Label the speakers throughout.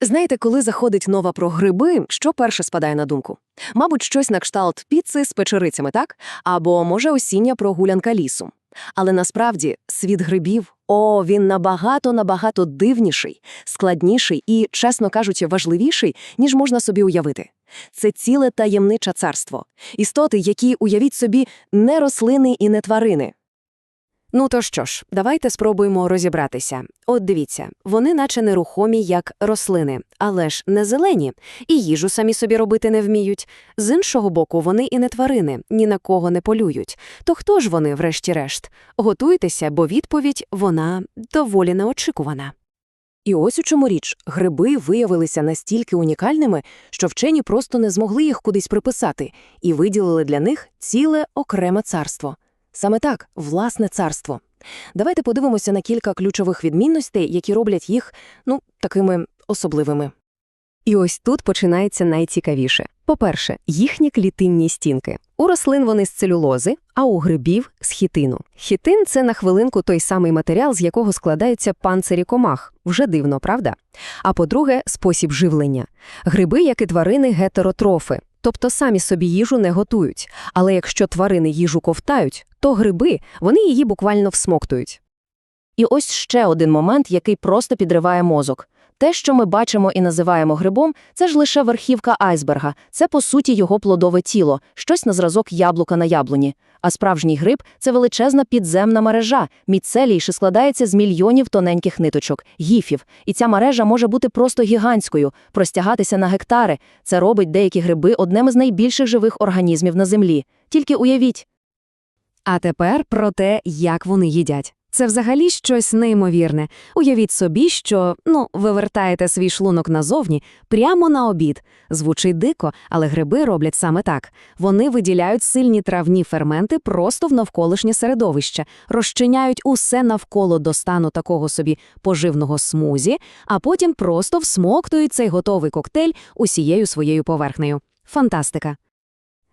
Speaker 1: Знаєте, коли заходить нова про гриби, що перше спадає на думку? Мабуть, щось на кшталт піци з печерицями, так? Або, може, осіння прогулянка лісу. Але насправді світ грибів, о, він набагато-набагато дивніший, складніший і, чесно кажучи, важливіший, ніж можна собі уявити. Це ціле таємниче царство. Істоти, які, уявіть собі, не рослини і не тварини.
Speaker 2: Ну то що ж, давайте спробуємо розібратися. От дивіться, вони наче нерухомі, як рослини, але ж не зелені, і їжу самі собі робити не вміють. З іншого боку, вони і не тварини, ні на кого не полюють. То хто ж вони, врешті-решт? Готуйтеся, бо відповідь вона доволі неочікувана.
Speaker 1: І ось у чому річ. Гриби виявилися настільки унікальними, що вчені просто не змогли їх кудись приписати і виділили для них ціле окреме царство. Саме так, власне царство. Давайте подивимося на кілька ключових відмінностей, які роблять їх, ну, такими особливими.
Speaker 2: І ось тут починається найцікавіше. По-перше, їхні клітинні стінки. У рослин вони з целюлози, а у грибів – з хітину. Хітин – це на хвилинку той самий матеріал, з якого складаються панцирі комах. Вже дивно, правда? А по-друге, спосіб живлення. Гриби, як і тварини, гетеротрофи, тобто самі собі їжу не готують. Але якщо тварини їжу ковтають, то гриби, вони її буквально всмоктують.
Speaker 1: І ось ще один момент, який просто підриває мозок. Те, що ми бачимо і називаємо грибом, це ж лише верхівка айсберга, це, по суті, його плодове тіло, щось на зразок яблука на яблуні. А справжній гриб – це величезна підземна мережа, міцелій, складається з мільйонів тоненьких ниточок, гіфів. І ця мережа може бути просто гігантською, простягатися на гектари. Це робить деякі гриби одним із найбільших живих організмів на землі. Тільки уявіть,
Speaker 2: А тепер про те, як вони їдять. Це взагалі щось неймовірне. Уявіть собі, що, ну, ви вертаєте свій шлунок назовні прямо на обід. Звучить дико, але гриби роблять саме так. Вони виділяють сильні травні ферменти просто в навколишнє середовище, розчиняють усе навколо до стану такого собі поживного смузі, а потім просто всмоктують цей готовий коктейль усією своєю поверхнею. Фантастика.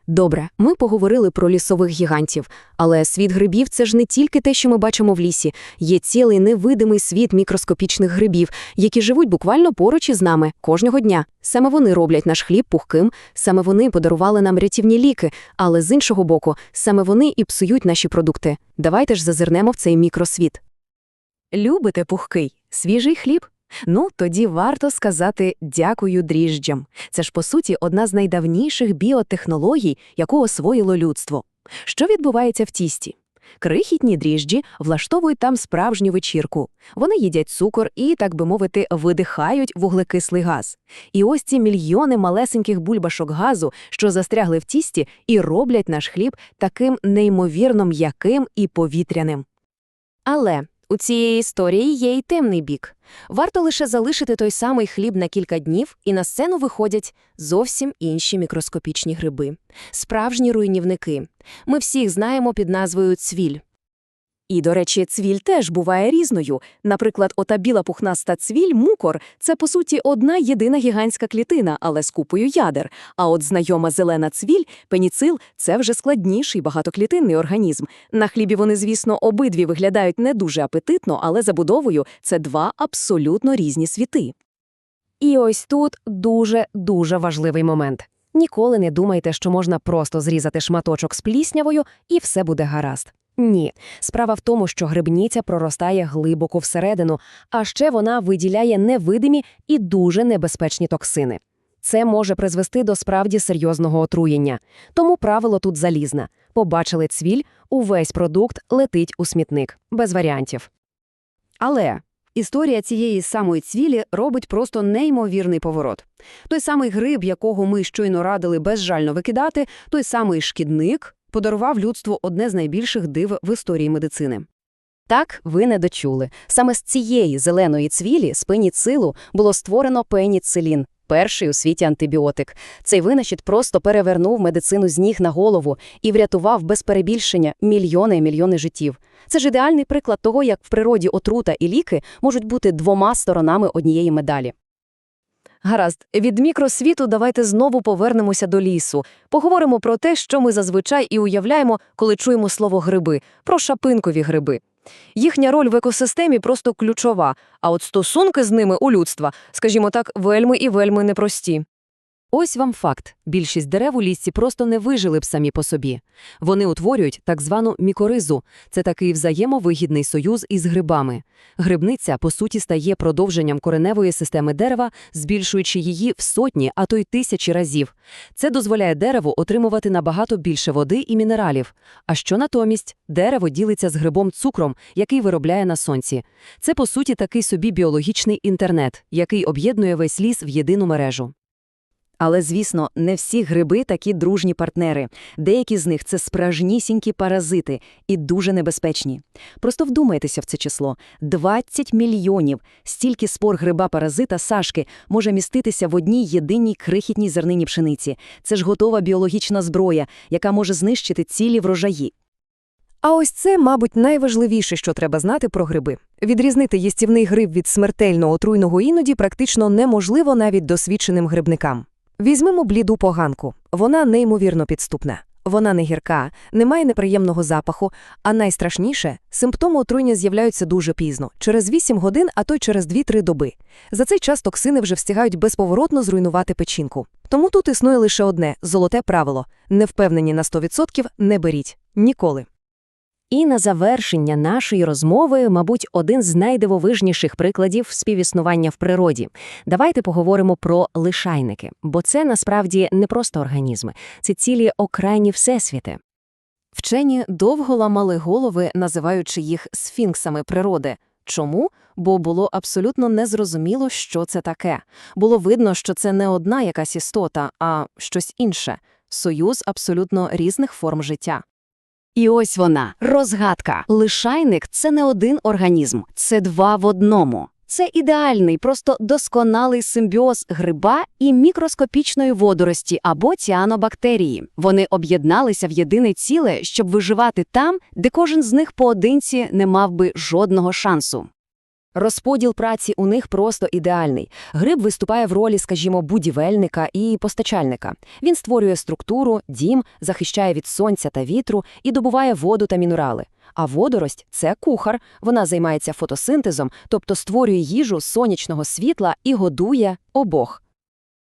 Speaker 2: Добре, ми поговорили про лісових гігантів, але світ грибів це ж не тільки те, що ми бачимо в лісі. Є цілий невидимий світ мікроскопічних грибів, які живуть буквально поруч із нами кожного дня. Саме вони роблять наш хліб пухким, саме вони подарували нам рятівні ліки, але з іншого боку, саме вони і псують наші продукти. Давайте ж зазирнемо в цей мікросвіт. Любите пухкий, свіжий хліб? Ну, тоді варто сказати дякую дріжджам. Це ж, по суті, одна з найдавніших біотехнологій, яку освоїло людство. Що відбувається в тісті? Крихітні дріжджі влаштовують там справжню вечірку. Вони їдять цукор і, так би мовити, видихають вуглекислий газ. І ось ці мільйони малесеньких бульбашок газу, що застрягли в тісті, і роблять наш хліб таким неймовірно м'яким і повітряним. Але у цієї історії є й темний бік. Варто лише залишити той самий хліб на кілька днів, і на сцену виходять зовсім інші мікроскопічні гриби. Справжні руйнівники. Ми всіх знаємо під назвою цвіль. І, до речі, цвіль теж буває різною. Наприклад, ота біла пухнаста цвіль, мукор – це, по суті, одна єдина гігантська клітина, але з купою ядер. А от знайома зелена цвіль, пеніцил – це вже складніший багатоклітинний організм. На хлібі вони, звісно, обидві виглядають не дуже апетитно, але забудовою – це два абсолютно різні світи. І ось тут дуже-дуже важливий момент. Ніколи не думайте, що можна просто зрізати шматочок з пліснявою і все буде гаразд. Ні, справа в тому, що грибниця проростає глибоко всередину, а ще вона виділяє невидимі і дуже небезпечні токсини. Це може призвести до справді серйозного отруєння. Тому правило тут залізне. Побачили цвіль, увесь продукт летить у смітник. Без варіантів. Але історія цієї самої цвілі робить просто неймовірний поворот. Той самий гриб, якого ми щойно радили безжально викидати, той самий шкідник, подарував людству одне з найбільших див в історії медицини. Так, ви не дочули. Саме з цієї зеленої цвілі з пеніцилу було створено пеніцилін, перший у світі антибіотик. Цей винахід просто перевернув медицину з ніг на голову і врятував без перебільшення мільйони і мільйони життів. Це ж ідеальний приклад того, як в природі отрута і ліки можуть бути двома сторонами однієї медалі. Гаразд, від мікросвіту давайте знову повернемося до лісу. Поговоримо про те, що ми зазвичай і уявляємо, коли чуємо слово гриби, про шапинкові гриби.
Speaker 1: Їхня роль в екосистемі просто ключова, а от стосунки з ними у людства, скажімо так, вельми і вельми непрості.
Speaker 2: Ось вам факт. Більшість дерев у лісці просто не вижили б самі по собі. Вони утворюють так звану мікоризу. Це такий взаємовигідний союз із грибами. Грибниця, по суті, стає продовженням кореневої системи дерева, збільшуючи її в сотні, а то й тисячі разів. Це дозволяє дереву отримувати набагато більше води і мінералів. А що натомість? Дерево ділиться з грибом цукром, який виробляє на сонці. Це, по суті, такий собі біологічний інтернет, який об'єднує весь ліс в єдину мережу.
Speaker 1: Але, звісно, не всі гриби такі дружні партнери. Деякі з них – це справжнісінькі паразити і дуже небезпечні. Просто вдумайтеся в це число. 20 мільйонів. Стільки спор гриба-паразита Сашки може міститися в одній єдиній крихітній зернині пшениці. Це ж готова біологічна зброя, яка може знищити цілі врожаї.
Speaker 3: А ось це, мабуть, найважливіше, що треба знати про гриби. Відрізнити їстівний гриб від смертельно отруйного іноді практично неможливо навіть досвідченим грибникам. Візьмемо бліду поганку. Вона неймовірно підступна. Вона не гірка, не має неприємного запаху, а найстрашніше – симптоми отруєння з'являються дуже пізно, через 8 годин, а то й через 2-3 доби. За цей час токсини вже встигають безповоротно зруйнувати печінку. Тому тут існує лише одне – золоте правило – не впевнені на 100% – не беріть. Ніколи.
Speaker 2: І на завершення нашої розмови, мабуть, один з найдивовижніших прикладів співіснування в природі. Давайте поговоримо про лишайники, бо це насправді не просто організми, це цілі окрайні всесвіти. Вчені довго ламали голови, називаючи їх сфінксами природи. Чому? Бо було абсолютно незрозуміло, що це таке. Було видно, що це не одна якась істота, а щось інше – союз абсолютно різних форм життя.
Speaker 4: І ось вона, розгадка. Лишайник – це не один організм, це два в одному. Це ідеальний, просто досконалий симбіоз гриба і мікроскопічної водорості або ціанобактерії. Вони об'єдналися в єдине ціле, щоб виживати там, де кожен з них поодинці не мав би жодного шансу.
Speaker 1: Розподіл праці у них просто ідеальний. Гриб виступає в ролі, скажімо, будівельника і постачальника. Він створює структуру, дім, захищає від сонця та вітру і добуває воду та мінерали. А водорость – це кухар. Вона займається фотосинтезом, тобто створює їжу сонячного світла і годує обох.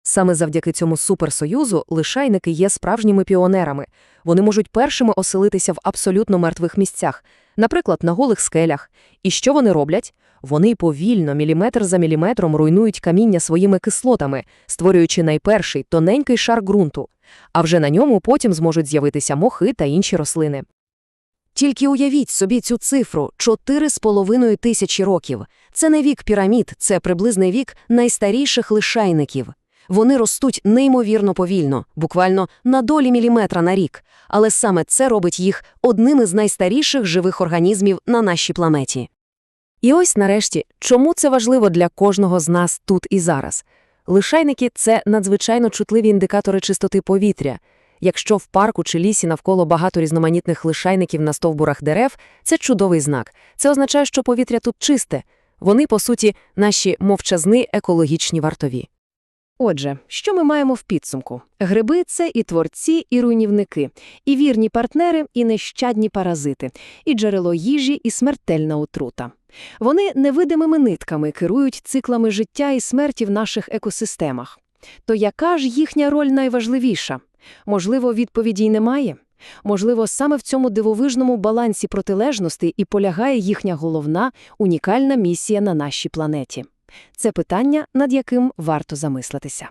Speaker 1: Саме завдяки цьому суперсоюзу лишайники є справжніми піонерами. Вони можуть першими оселитися в абсолютно мертвих місцях, наприклад, на голих скелях. І що вони роблять? Вони повільно, міліметр за міліметром руйнують каміння своїми кислотами, створюючи найперший тоненький шар ґрунту. А вже на ньому потім зможуть з'явитися мохи та інші рослини. Тільки уявіть собі цю цифру – 4,5 тисячі років. Це не вік пірамід, це приблизний вік найстаріших лишайників. Вони ростуть неймовірно повільно, буквально на долі міліметра на рік, але саме це робить їх одним із найстаріших живих організмів на нашій планеті. І ось нарешті, чому це важливо для кожного з нас тут і зараз? Лишайники – це надзвичайно чутливі індикатори чистоти повітря. Якщо в парку чи лісі навколо багато різноманітних лишайників на стовбурах дерев, це чудовий знак. Це означає, що повітря тут чисте. Вони, по суті, наші мовчазни екологічні вартові. Отже, що ми маємо в підсумку? Гриби – це і творці, і руйнівники, і вірні партнери, і нещадні паразити, і джерело їжі, і смертельна отрута. Вони невидимими нитками керують циклами життя і смерті в наших екосистемах. То яка ж їхня роль найважливіша? Можливо, відповіді й немає? Можливо, саме в цьому дивовижному балансі протилежностей і полягає їхня головна, унікальна місія на нашій планеті. Це питання, над яким варто замислитися.